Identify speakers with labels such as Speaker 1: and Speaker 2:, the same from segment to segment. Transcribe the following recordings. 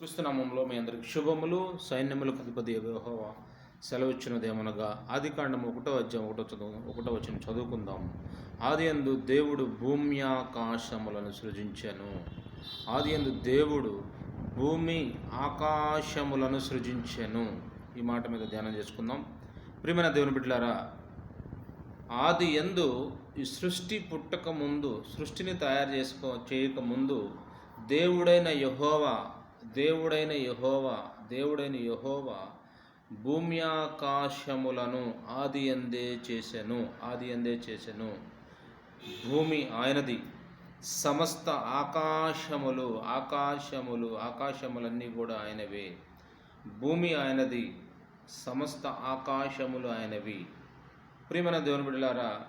Speaker 1: క్రిస్తునామంలో మీ అందరికి శుభములు సైన్యములకు అధిపతి యెహోవా. సెలవిచ్చినదేమనగా ఆది కాండం ఒకటో అధ్యాయం ఒకటో చదువు ఒకటో వచ్చిన చదువుకుందాం ఆది ఎందు దేవుడు భూమ్యాకాశములను సృజించాను. ఆది ఎందు దేవుడు భూమి ఆకాశములను సృజించాను. ఈ మాట మీద ధ్యానం చేసుకుందాం. ప్రియమైన దేవుని బిడ్డలారా ఆది ఎందు ఈ సృష్టి పుట్టక ముందు సృష్టిని తయారు చేసుకో చేయక ముందు దేవుడైన యహోవా దేవుడైన యహోవా దేవుడైన యహోవా భూమ్యాకాశములను ఆది ఎందే చేశాను ఆది ఎందే చేశాను భూమి ఆయనది. సమస్త ఆకాశములు ఆకాశములు ఆకాశములన్నీ కూడా ఆయనవే. భూమి ఆయనది. సమస్త ఆకాశములు ఆయనవి. ప్రియమైన దేవుని బిడ్డలారా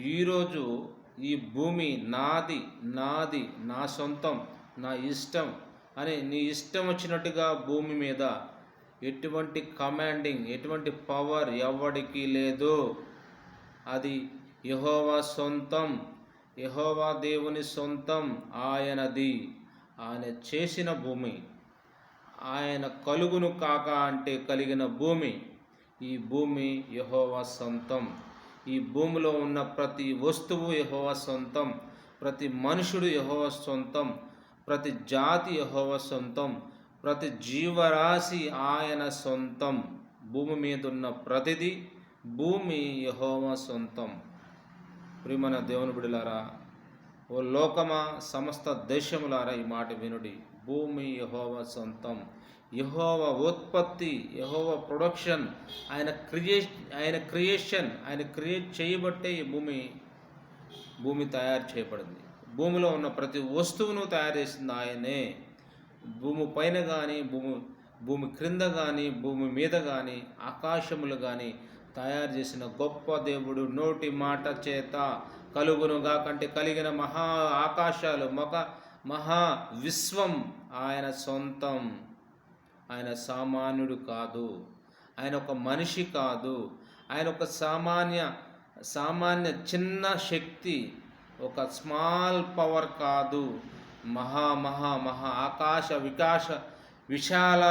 Speaker 1: ఈరోజు ఈ భూమి నాది నాది నా సొంతం నా ఇష్టం అని నీ ఇష్టం వచ్చినట్టుగా భూమి మీద ఎటువంటి కమాండింగ్ ఎటువంటి పవర్ ఎవడికి లేదు. అది యహోవా సొంతం యహోవా దేవుని సొంతం ఆయనది. ఆయన చేసిన భూమి ఆయన కలుగును కాక అంటే కలిగిన భూమి. ఈ భూమి యహోవా సొంతం. ఈ భూమిలో ఉన్న ప్రతి వస్తువు యహోవా సొంతం. ప్రతి మనుషుడు యహోవా సొంతం. ప్రతి జాతి యహోవ సొంతం ప్రతి జీవరాశి ఆయన సొంతం. భూమి మీద ఉన్న ప్రతిదీ భూమి యహోవ సొంతం. ప్రియమైన దేవుని బిడలారా ఓ లోకమా సమస్త దేశములారా ఈ మాట వినుడి. భూమి యహోవ సొంతం. యహోవ ఉత్పత్తి యహోవ ప్రొడక్షన్ ఆయన క్రియే ఆయన క్రియేషన్ ఆయన క్రియేట్ చేయబట్టే ఈ భూమి భూమి తయారు చేయబడింది. భూమిలో ఉన్న ప్రతి వస్తువును తయారు చేసింది ఆయనే. భూమి పైన కానీ భూమి భూమి క్రింద కానీ భూమి మీద కానీ ఆకాశములు కానీ తయారు చేసిన గొప్ప దేవుడు నోటి మాట చేత కలుగునుగా కంటే కలిగిన మహా ఆకాశాలు మగ మహా విశ్వం ఆయన సొంతం. ఆయన సామాన్యుడు కాదు. ఆయన ఒక మనిషి కాదు. ఆయన ఒక సామాన్య సామాన్య చిన్న శక్తి ఒక స్మాల్ పవర్ కాదు. మహా మహా మహా. ఆకాశ వికాశ విశాల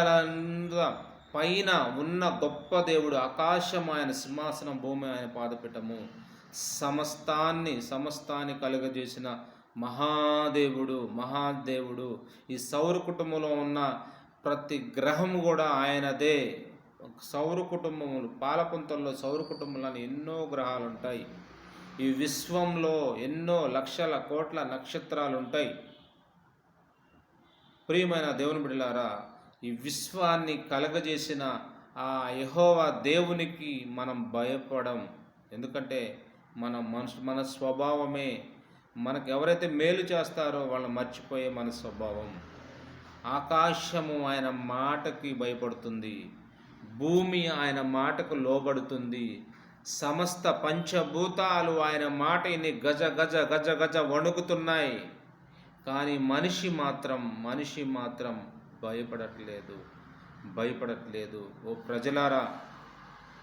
Speaker 1: పైన ఉన్న గొప్ప దేవుడు ఆకాశం ఆయన సింహాసనం భూమి ఆయన పాదపీఠము. సమస్తాన్ని సమస్తాన్ని కలుగజేసిన మహాదేవుడు మహాదేవుడు. ఈ సౌర కుటుంబంలో ఉన్న ప్రతి గ్రహం కూడా ఆయనదే. సౌర కుటుంబములు పాలపుంతల్లో సౌర కుటుంబంలో ఎన్నో గ్రహాలు ఉంటాయి. ఈ విశ్వంలో ఎన్నో లక్షల కోట్ల నక్షత్రాలు ఉంటాయి ప్రియమైన దేవుని బిడ్డలారా ఈ విశ్వాన్ని కలగజేసిన ఆ యహోవా దేవునికి మనం భయపడం. ఎందుకంటే మన మనసు మన స్వభావమే మనకు ఎవరైతే మేలు చేస్తారో వాళ్ళని మర్చిపోయే మన స్వభావం. ఆకాశము ఆయన మాటకి భయపడుతుంది. భూమి ఆయన మాటకు లోబడుతుంది. సమస్త పంచభూతాలు ఆయన మాటని గజ గజ గజ గజ వణుకుతున్నాయి. కానీ మనిషి మాత్రం మనిషి మాత్రం భయపడట్లేదు. భయపడట్లేదు. ఓ ప్రజలారా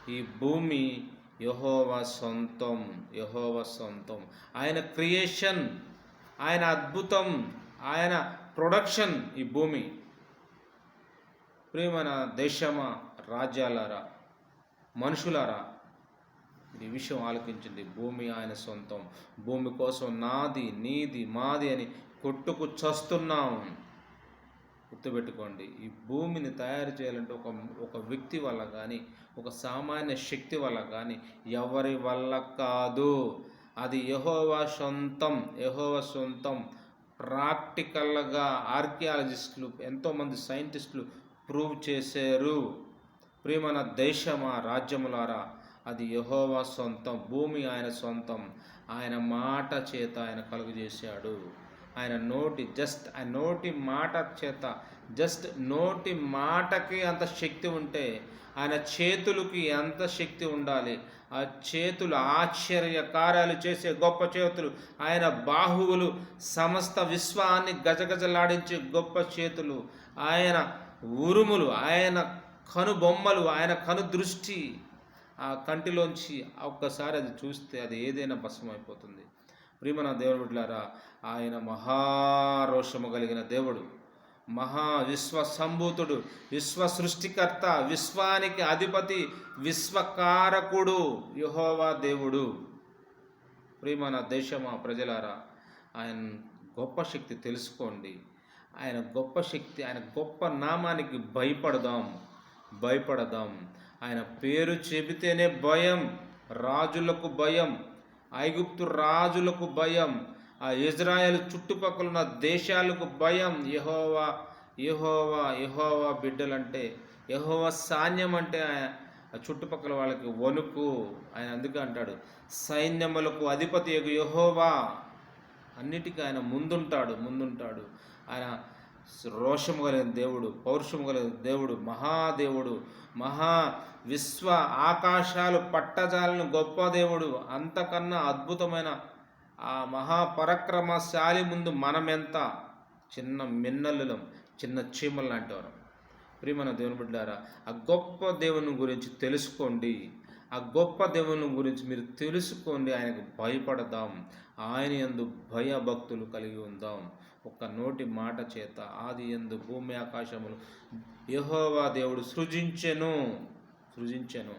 Speaker 1: ఈ భూమి యహోవ సొంతం యహోవ సొంతం. ఆయన క్రియేషన్ ఆయన అద్భుతం ఆయన ప్రొడక్షన్ ఈ భూమి. ప్రేమన దేశమా రాజ్యాలారా మనుషులారా ఈ విషయం ఆలకించింది. భూమి ఆయన సొంతం. భూమి కోసం నాది నీది మాది అని కొట్టుకు చస్తున్నాం. గుర్తుపెట్టుకోండి ఈ భూమిని తయారు చేయాలంటే ఒక ఒక వ్యక్తి వల్ల కానీ ఒక సామాన్య శక్తి వల్ల కానీ ఎవరి వల్ల కాదు. అది యహోవా సొంతం. యహోవా సొంతం. ప్రాక్టికల్గా ఆర్కియాలజిస్టులు ఎంతోమంది సైంటిస్టులు ప్రూవ్ చేశారు. ప్రియమైన దేశమా రాజ్యములారా అది యహోవా సొంతం భూమి ఆయన సొంతం. ఆయన మాట చేత ఆయన కలుగు చేశాడు ఆయన నోటి జస్ట్ ఆయన నోటి మాట చేత జస్ట్ నోటి మాటకి అంత శక్తి ఉంటే ఆయన చేతులకి ఎంత శక్తి ఉండాలి? ఆ చేతులు ఆశ్చర్య కార్యాలు చేసే గొప్ప చేతులు ఆయన బాహువులు సమస్త విశ్వాన్ని గజగజలాడించే గొప్ప చేతులు ఆయన ఉరుములు ఆయన కను బొమ్మలు ఆయన కను దృష్టి ఆ కంటిలోంచి ఒక్కసారి అది చూస్తే అది ఏదైనా భస్మం అయిపోతుంది ప్రియమన దేవుడు బిడ్డలారా ఆయన మహారోషము కలిగిన దేవుడు మహా విశ్వ సంభూతుడు విశ్వ సృష్టికర్త విశ్వానికి అధిపతి విశ్వకారకుడు యహోవా దేవుడు. ప్రియమైన దేశమా ప్రజలారా ఆయన గొప్ప శక్తి తెలుసుకోండి. ఆయన గొప్ప శక్తి ఆయన గొప్ప నామానికి భయపడదాం భయపడదాం. ఆయన పేరు చెబితేనే భయం రాజులకు భయం ఐగుప్తు రాజులకు భయం ఆ ఇజ్రాయెల్ చుట్టుపక్కల ఉన్న దేశాలకు భయం. యహోవా యహోవా యహోవా బిడ్డలంటే యహోవా సాన్యం అంటే ఆయన ఆ చుట్టుపక్కల వాళ్ళకి వణుకు. ఆయన అందుకే అంటాడు సైన్యములకు అధిపతి యహోవా. అన్నిటికీ ఆయన ముందుంటాడు ముందుంటాడు. ఆయన రోషము కలిగిన దేవుడు పౌరుషము కలిగిన దేవుడు మహాదేవుడు మహా విశ్వ ఆకాశాలు పట్టజాలను గొప్ప దేవుడు. అంతకన్నా అద్భుతమైన ఆ మహాపరక్రమశాలి ముందు మనమెంత? చిన్న మిన్నలులం చిన్న చీమలు లాంటివారు ప్రియమైన దేవుని బిడ్డారా ఆ గొప్ప దేవుని గురించి తెలుసుకోండి. ఆ గొప్ప దేవుని గురించి మీరు తెలుసుకోండి. ఆయనకు భయపడదాం. ఆయన ఎందు భయభక్తులు కలిగి ఉందాం. ఒక్క నోటి మాట చేత ఆది ఎందు భూమి ఆకాశములు. యహోవా దేవుడు సృజించెను సృజించెను.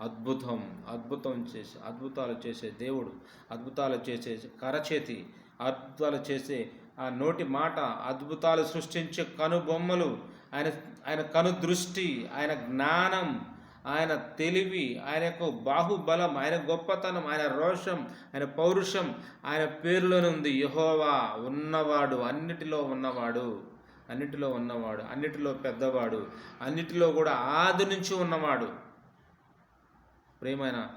Speaker 1: అద్భుతం అద్భుతం చేసే అద్భుతాలు చేసే దేవుడు అద్భుతాలు చేసే కరచేతి అద్భుతాలు చేసే ఆ నోటి మాట అద్భుతాలు సృష్టించే కనుబొమ్మలు ఆయన ఆయన కను దృష్టి ఆయన జ్ఞానం ఆయన తెలివి ఆయన యొక్క బాహుబలం ఆయన గొప్పతనం ఆయన రోషం ఆయన పౌరుషం ఆయన పేరులోనే ఉంది. యహోవా ఉన్నవాడు అన్నిటిలో ఉన్నవాడు అన్నిటిలో ఉన్నవాడు అన్నిటిలో పెద్దవాడు అన్నిటిలో కూడా ఆది నుంచి ఉన్నవాడు. ప్రేమైన